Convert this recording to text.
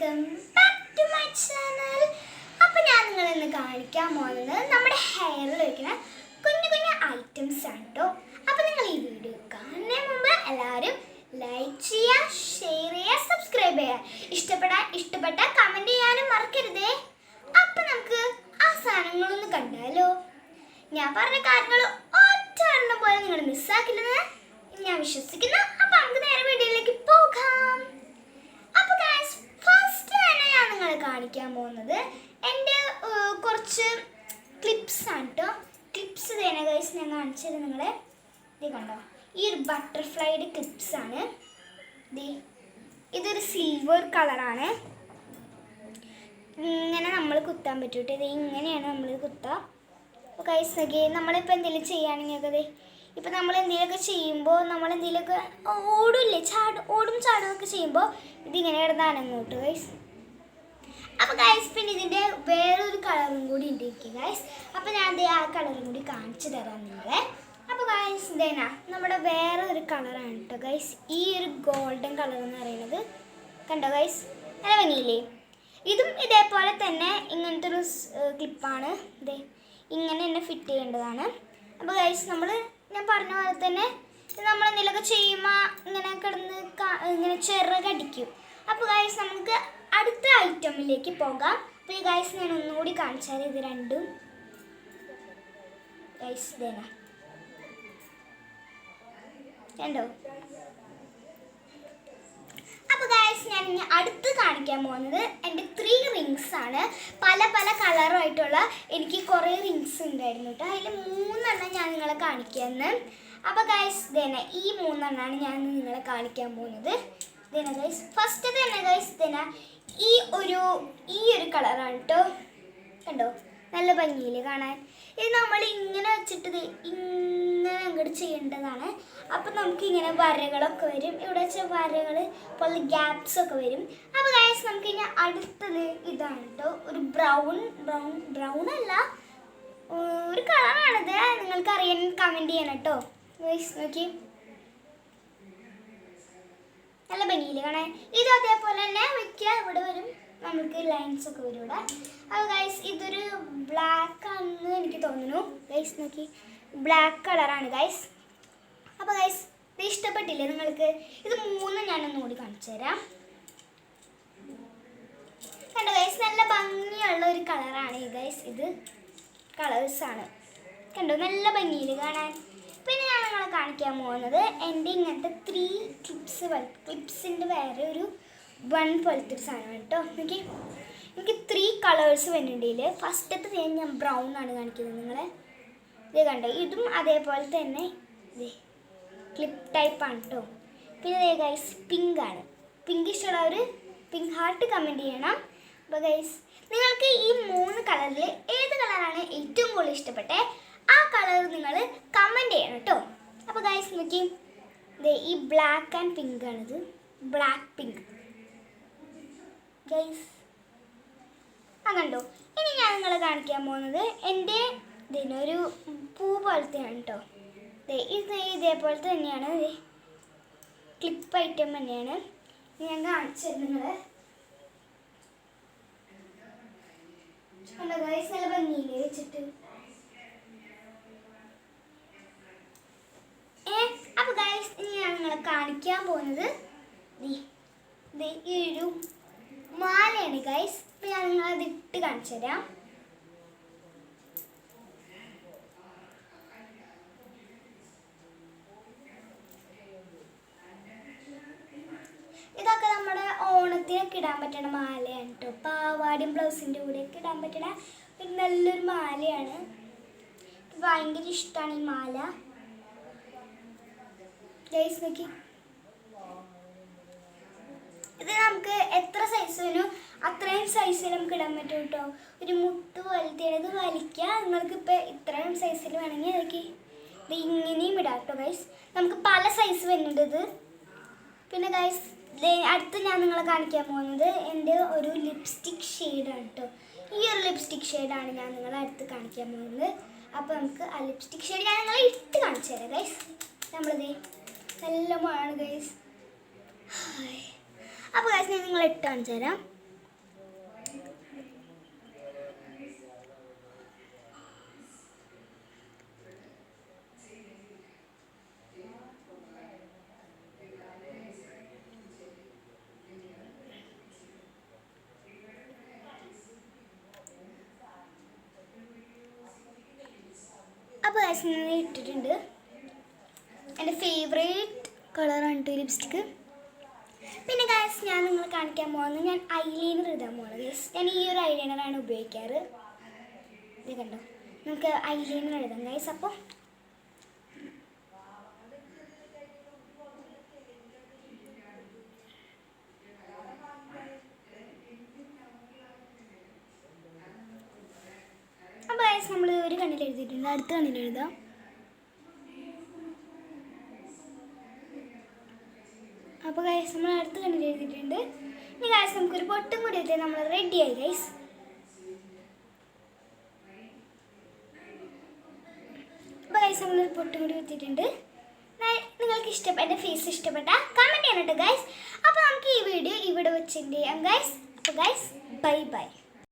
Welcome back to my channel അപ്പോൾ ഞാൻ നിങ്ങളെ ഇന്ന് കാണിക്കാൻ പോകുന്നത് നമ്മുടെ ഹെയറിൽ വയ്ക്കുന്ന കുഞ്ഞു കുഞ്ഞു ഐറ്റംസ് ആണ് കേട്ടോ അപ്പോൾ നിങ്ങൾ ഈ വീഡിയോ കാണുന്നതിന് മുമ്പ് എല്ലാവരും ലൈക്ക് ചെയ്യുക ഷെയർ ചെയ്യുക സബ്സ്ക്രൈബ് ചെയ്യുക. ഇഷ്ടപ്പെടാൻ ഇഷ്ടപ്പെട്ട കമന്റ് ചെയ്യാനും മറക്കരുതേ. അപ്പോൾ നമുക്ക് ആ സാധനങ്ങളൊന്ന് കണ്ടാലോ. ഞാൻ പറഞ്ഞ കാര്യങ്ങൾ ഒറ്റ പോലെ നിങ്ങൾ മിസ്സാക്കില്ലെന്ന് ഞാൻ വിശ്വസിക്കുന്നു. അപ്പോൾ നമുക്ക് നേരെ വീഡിയോയിലേക്ക് പോകാം. കാണിക്കാൻ പോകുന്നത് എന്റെ കുറച്ച് ക്ലിപ്സ് ആണ് കേട്ടോ ക്ലിപ്സ് തന്നെ കഴിച്ച് ഞാൻ കാണിച്ചത് നിങ്ങളെ. ഇത് കണ്ടോ? ഈ ഒരു ബട്ടർഫ്ലൈയുടെ ക്ലിപ്സ് ആണ്. ഇതൊരു സിൽവർ കളറാണ് ഇങ്ങനെ നമ്മൾ കുത്താൻ പറ്റും കേട്ടോ ഇത് ഇങ്ങനെയാണ് നമ്മൾ കുത്തുക കൈസ് നോക്കി നമ്മളിപ്പോൾ എന്തെങ്കിലും ചെയ്യുകയാണെങ്കിൽ ദേ ഇപ്പം നമ്മൾ എന്തെങ്കിലുമൊക്കെ ചെയ്യുമ്പോൾ നമ്മൾ എന്തെങ്കിലുമൊക്കെ ഓടില്ലേ? ചാടും ഓടും ചാടും ഒക്കെ ചെയ്യുമ്പോൾ ഇതിങ്ങനെ കിടന്ന് അനങ്ങോട്ട് ഗൈസ് അപ്പോൾ ഗൈസ് പിന്നെ ഇതിന്റെ വേറൊരു കളറും കൂടി ഉണ്ട് എനിക്ക് ഗൈസ് അപ്പോൾ ഞാൻ ആ കളറും കൂടി കാണിച്ചു തരാം നിങ്ങളെ. അപ്പോൾ ഗൈസ് ഇതേനാ നമ്മുടെ വേറെ ഒരു കളറാണ് കേട്ടോ ഗൈസ് ഈ ഒരു ഗോൾഡൻ കളർ എന്ന് പറയുന്നത് കണ്ടോ ഗൈസ് നല്ല ഭംഗിയില്ലേ? ഇതും ഇതേപോലെ തന്നെ ഇങ്ങനത്തെ ഒരു ക്ലിപ്പാണ് ഇതേ ഇങ്ങനെ തന്നെ ഫിറ്റ് ചെയ്യേണ്ടതാണ്. അപ്പോൾ ഗൈസ് നമ്മൾ ഞാൻ പറഞ്ഞ പോലെ തന്നെ നമ്മൾ എന്തെങ്കിലുമൊക്കെ ചെയ്യുമ്പോൾ ഇങ്ങനെ കിടന്ന് ഇങ്ങനെ ചെറുകടിക്കും. അപ്പോൾ ഗൈസ് നമുക്ക് അടുത്ത ഐറ്റമിലേക്ക് പോകാം. അപ്പോൾ ഈ ഗൈസ് ഞാൻ ഒന്നുകൂടി കാണിച്ചാൽ ഇത് രണ്ടും. ഗൈസ് ഇതേന കണ്ടോ? അപ്പോൾ ഗൈസ് ഞാൻ ഇനി അടുത്ത് കാണിക്കാൻ പോകുന്നത് എന്റെ ത്രീ റിങ്സ് ആണ്. പല പല കളറുമായിട്ടുള്ള എനിക്ക് കുറേ റിങ്സ് ഉണ്ടായിരുന്നു കേട്ടോ അതിൽ മൂന്നെണ്ണം ഞാൻ നിങ്ങളെ കാണിക്കാമെന്ന് അപ്പോൾ ഗൈസ് ഇതന്നെ ഈ മൂന്നെണ്ണമാണ് ഞാൻ നിങ്ങളെ കാണിക്കാൻ പോകുന്നത്. ഇതന്നെ ഗൈസ് ഫസ്റ്റ് തന്നെ ഗൈസ് ഇതന്നെ ഈ ഒരു ഈ ഒരു കളറാണ് കേട്ടോ കണ്ടോ? നല്ല ഭംഗിയിൽ കാണാൻ? ഇത് നമ്മൾ ഇങ്ങനെ വെച്ചിട്ട് ഇങ്ങനെ അങ്ങോട്ട് ചെയ്യേണ്ടതാണ്. അപ്പം നമുക്ക് ഇങ്ങനെ വരകളൊക്കെ വരും. ഇവിടെ വെച്ച വരകൾ പോലെ ഗ്യാപ്സ് ഒക്കെ വരും. അപ്പോൾ ഗൈസ് നമുക്ക് ഇനി അടുത്തത് ഇതാണ് കേട്ടോ ഒരു ബ്രൗൺ ബ്രൗൺ ബ്രൗൺ അല്ല. ഒരു കളറാണിത്. നിങ്ങൾക്ക് അറിയാൻ കമന്റ് ചെയ്യണം കേട്ടോ ഗൈസ് നോക്കി. നല്ല ഭംഗിയിൽ കാണാൻ. ഇത് അതേപോലെ തന്നെ വയ്ക്കുക ഇവിടെ വരും. നമുക്ക് ലൈൻസ് ഒക്കെ വരും ഇവിടെ അപ്പോൾ ഗൈസ് ഇതൊരു ബ്ലാക്ക് ആണെന്ന് എനിക്ക് തോന്നുന്നു. ഗൈസ് നോക്കി. ബ്ലാക്ക് കളറാണ് ഗൈസ് അപ്പോൾ ഗൈസ് ഇത് ഇഷ്ടപ്പെട്ടില്ലേ നിങ്ങൾക്ക്? ഇത് മൂന്നും ഞാനൊന്നും കൂടി കാണിച്ചു തരാം. കണ്ടോ ഗൈസ് നല്ല ഭംഗിയുള്ള ഒരു കളറാണ് ഈ ഗൈസ് ഇത് കളേഴ്സാണ് കണ്ടോ? നല്ല ഭംഗിയിൽ കാണാൻ. പിന്നെ ഞാൻ നിങ്ങളെ കാണിക്കാൻ പോകുന്നത് എന്റെ ഇങ്ങനത്തെ ത്രീ ക്ലിപ്സ് ക്ലിപ്സിന്റെ വേറെ ഒരു വൺ പോലത്തെ ഒരു സാധനമാണ് കേട്ടോ. എനിക്ക് എനിക്ക് ത്രീ കളേഴ്സ് വരുന്നുണ്ടെങ്കിൽ ഫസ്റ്റത്തെ ഞാൻ ബ്രൗൺ ആണ് കാണിക്കുന്നത് നിങ്ങളെ. ഇത് കണ്ടോ? ഇതും അതേപോലെ തന്നെ ഇതേ ക്ലിപ്പ് ടൈപ്പ് ആണ് കേട്ടോ പിന്നെ ദേ ഗൈസ് പിങ്ക് ആണ്. പിങ്ക് ഇഷ്ടമുള്ളവർ പിങ്ക് ഹാർട്ട് കമന്റ് ചെയ്യണം. അപ്പോൾ ഗൈസ് നിങ്ങൾക്ക് ഈ മൂന്ന് കളറിൽ ഏത് കളറാണ് ഏറ്റവും കൂടുതൽ ഇഷ്ടപ്പെട്ടേ? ആ കളർ നിങ്ങൾ കമന്റ് ചെയ്യണം കേട്ടോ അപ്പോൾ ഗൈസ് നോക്കി ഈ ബ്ലാക്ക് ആൻഡ് പിങ്ക് ആണിത്. ബ്ലാക്ക് പിങ്ക് ഗൈസ് അങ്ങണ്ടോ ഇനി ഞാൻ നിങ്ങളെ കാണിക്കാൻ പോകുന്നത് എന്റെ ഇതിനൊരു പൂ പോലത്തെയാണ് കേട്ടോ ഇത് ഇതേപോലത്തെ തന്നെയാണ്. ക്ലിപ്പ് ഐറ്റം തന്നെയാണ്. ഞാൻ കാണിച്ചത് നിങ്ങളെ. ഗൈസ് ഭംഗിയില്ലേ വെച്ചിട്ട്? ഏ? അപ്പോൾ ഗൈസ് ഇനി ഞാൻ നിങ്ങളെ കാണിക്കാൻ പോകുന്നത് ഈ ഒരു മാലയാണ് ഗൈസ് ഇപ്പം ഞാൻ നിങ്ങളത് ഇട്ട് കാണിച്ചു തരാം. ഇതൊക്കെ നമ്മുടെ ഓണത്തിനൊക്കെ ഇടാൻ പറ്റണ മാലയാണ് കേട്ടോ പാവാടിയും ബ്ലൗസിന്റെ കൂടെയൊക്കെ ഇടാൻ പറ്റണ ഒരു നല്ലൊരു മാലയാണ്. ഭയങ്കര ഇഷ്ടമാണ് ഈ മാല. ഗൈസ് നോക്കി. ഇത് നമുക്ക് എത്ര സൈസ് വരും അത്രയും സൈസിൽ നമുക്ക് ഇടാൻ പറ്റും കേട്ടോ. ഒരു മുട്ട് പോലത്തെ ഇത് വലിക്കുക നിങ്ങൾക്ക് ഇപ്പോൾ ഇത്രയും സൈസിൽ വേണമെങ്കിൽ അതൊക്കെ ഇത് ഇങ്ങനെയും ഇടാം കേട്ടോ ഗൈസ് നമുക്ക് പല സൈസ് വരുന്നുണ്ട് ഇത്. പിന്നെ ഗൈസ് അടുത്ത് ഞാൻ നിങ്ങളെ കാണിക്കാൻ പോകുന്നത് എന്റെ ഒരു ലിപ്സ്റ്റിക് ഷെയ്ഡാണ് കേട്ടോ. ഈ ഒരു ലിപ്സ്റ്റിക് ഷെയ്ഡാണ് ഞാൻ നിങ്ങളെ അടുത്ത് കാണിക്കാൻ പോകുന്നത്. അപ്പോൾ നമുക്ക് ആ ലിപ്സ്റ്റിക് ഷെയ്ഡ് ഞാൻ നിങ്ങളെ ഇട്ട് കാണിച്ചു തരാം ഗൈസ് നമ്മളിതേ നല്ല മഴയാണ് ഗൈസ് അപ്പോൾ ഗൈസ് ഞാൻ നിങ്ങളെ ഇട്ട് കാണിച്ചു തരാം. അപ്പോൾ ഗൈസ് ഞാൻ ഇട്ടിട്ടുണ്ട്. എന്റെ ഫേവറേറ്റ് കളറാണ് കേട്ടോ ലിപ്സ്റ്റിക്ക് പിന്നെ ഗൈസ് ഞാൻ നിങ്ങൾ കാണിക്കാൻ പോകുന്നത് ഞാൻ ഐലൈനർ ഇടാൻ പോകുന്നത് ഗൈസ് ഞാൻ ഈ ഒരു ഐലൈനറാണ് ഉപയോഗിക്കാറ്. ഇത് കണ്ടോ? നമുക്ക് ഐലൈനർ എഴുതാം ഗൈസ് അപ്പോൾ അപ്പോൾ ഗൈസ് നമ്മൾ ഒരു കണ്ണിൽ എഴുതിയിട്ടുണ്ട്. അടുത്ത കണ്ണിൽ എഴുതാം. അപ്പോൾ ഗൈസ് നമ്മൾ അടുത്ത കണ്ണിൽ എഴുതിയിട്ടുണ്ട്. ഇനി ഗൈസ് നമുക്കൊരു പൊട്ടും കൂടി എഴുതി നമ്മൾ റെഡിയായി ഗൈസ് അപ്പോൾ ഗൈസ് നമ്മൾ പൊട്ടും കൂടി എത്തിയിട്ടുണ്ട് നിങ്ങൾക്ക് ഇഷ്ടപ്പെട്ട എന്റെ ഫേസ് ഇഷ്ടപ്പെട്ട കമന്റ് ചെയ്യണം കേട്ടോ ഗൈസ് അപ്പോൾ നമുക്ക് ഈ വീഡിയോ ഇവിടെ വെച്ചിട്ട് ചെയ്യാം ഗൈസ് അപ്പോൾ ഗൈസ് ബൈ ബൈ